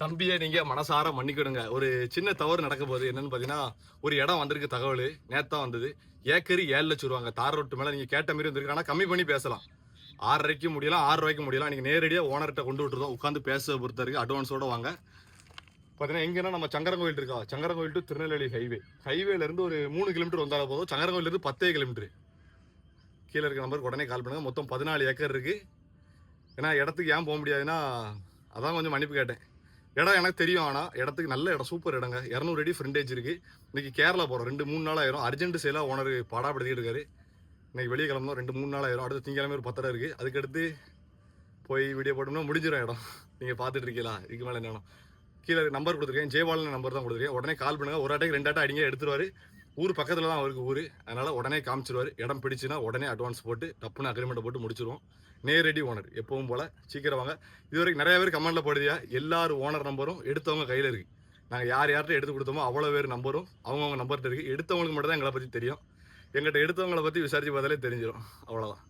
தம்பியை நீங்க மனசார மன்னிக்கிடுங்க ஒரு சின்ன தவறு நடக்க போகுது என்னன்னு பாத்தீங்கன்னா ஒரு இடம் வந்திருக்கு தகவல். நேத்தா வந்தது. ஏக்கரி ஏழு லட்சம் ரூபாங்க. தார் ரோட்டு மேல நீங்க கேட்ட மாதிரி வந்திருக்கு. ஆனா கம்மி பண்ணி பேசலாம். ஆறரைக்கு முடியலாம் ஆறு ரூபாய்க்கு முடியலாம். நீங்க நேரடியா ஓனர்கிட்ட கொண்டு விட்டுருந்தோம் உட்காந்து பேச பொறுத்த இருக்கு அட்வான்ஸோட வாங்க. பார்த்தீங்கன்னா எங்கன்னா நம்ம சங்கரங்கோயில் இருக்கா? சங்கரங்கோயில் டு திருநெல்வேலி ஹைவே ஹைவேல இருந்து ஒரு மூணு கிலோமீட்டர் வந்தாலும் போதும். சங்கரங்கோயில இருந்து பத்தே கிலோமீட்டர் கீழே இருக்க நம்பருக்கு உடனே கால் பண்ணுங்க. மொத்தம் பதினாலு ஏக்கர் இருக்கு. ஏன்னா இடத்துக்கு ஏன் போக முடியாதுன்னா அதான் கொஞ்சம் மன்னிப்பு கேட்டேன். இடம் எனக்கு தெரியும் ஆனால் இடத்துக்கு நல்ல இடம் சூப்பர் இடங்க. இரநூறு அடி ஃப்ரண்டேஜ் இருக்கு. இன்னைக்கு கேரளா போகிறோம் ரெண்டு மூணு நாள் ஆயிரும். அர்ஜென்ட் சேலாக ஓனர் பாடாப்படுத்திட்டு இருக்காரு. இன்னைக்கு வெளியே கிளம்பணும் ரெண்டு மூணு நாள் ஆயிரும். அடுத்து திங்கக்கிழமை ஒரு பத்தரை இருக்கு. அதுக்கடுத்து போய் வீடியோ போட்டோம்னா முடிஞ்சிடும் இடம். நீங்கள் பார்த்துட்டு இருக்கீங்களா? இதுக்கு மேலே என்ன கீழே நம்பர் கொடுத்துருக்கேன். ஜெயபாலன் நம்பர் தான் கொடுத்துருக்கேன். உடனே கால் பண்ணுங்க. ஒரு அட்டைக்கு ரெண்டு அட்டை அடிங்க எடுத்துருவாரு. ஊர் பக்கத்தில் தான் அவருக்கு ஊர். அதனால உடனே காமிச்சிருவாரு. இடம் பிடிச்சுன்னா உடனே அட்வான்ஸ் போட்டு டப்புன்னு அக்ரிமெண்ட் போட்டு முடிச்சிருவோம். நேரடி ஓனர் எப்பவும் போல சீக்கிரம் வாங்க. இது வரைக்கும் நிறைய பேர் கமெண்ட்ல போடுதியா எல்லாரும் ஓனர் நம்பரும் எடுத்தவங்க கையில் இருக்கு. நாங்கள் யார் யார்கிட்ட எடுத்து கொடுத்தோமோ அவ்வளோ பேர் நம்பரும் அவங்கவுங்க நம்பர்கிட்ட இருக்கு. எடுத்தவங்களுக்கு மட்டும் தான் எங்களை பற்றி தெரியும். எங்கிட்ட எடுத்தவங்களை பற்றி விசாரிச்சு பார்த்தாலே தெரிஞ்சிடும் அவ்வளோதான்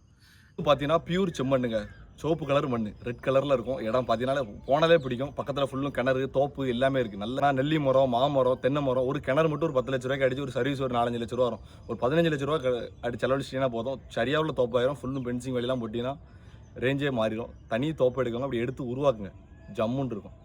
பார்த்தீங்கன்னா பியூர் செம்மண்ணுங்க சிவப்பு கலர் மண் ரெட் கலரில் இருக்கும். இடம் பார்த்தீங்கன்னா போனதே பிடிக்கும். பக்கத்தில் ஃபுல்லும் கிணறு தோப்பு எல்லாமே இருக்குது நல்லா நெல்லி மரம் மாமரம் தென்னை மரம். ஒரு கிணறு மட்டும் ஒரு பத்து லட்ச ரூபாய்க்கு அடிச்சு ஒரு சர்வீஸ் ஒரு நாலஞ்சு லட்ச ரூபா வரும். ஒரு பதினஞ்சு லட்ச ரூபா அடி செலவழிச்சிட்டீங்கன்னா போதும். சரியாக உள்ள தோப்பாயிரும் ஃபுல்லும் பென்சிங் வழிலாம் போட்டிங்கன்னா ரேஞ்சே மாறிடும். தனி தோப்பு எடுக்கணும் அப்படி எடுத்து உருவாக்குங்க. ஜம்முன்னு இருக்கும்.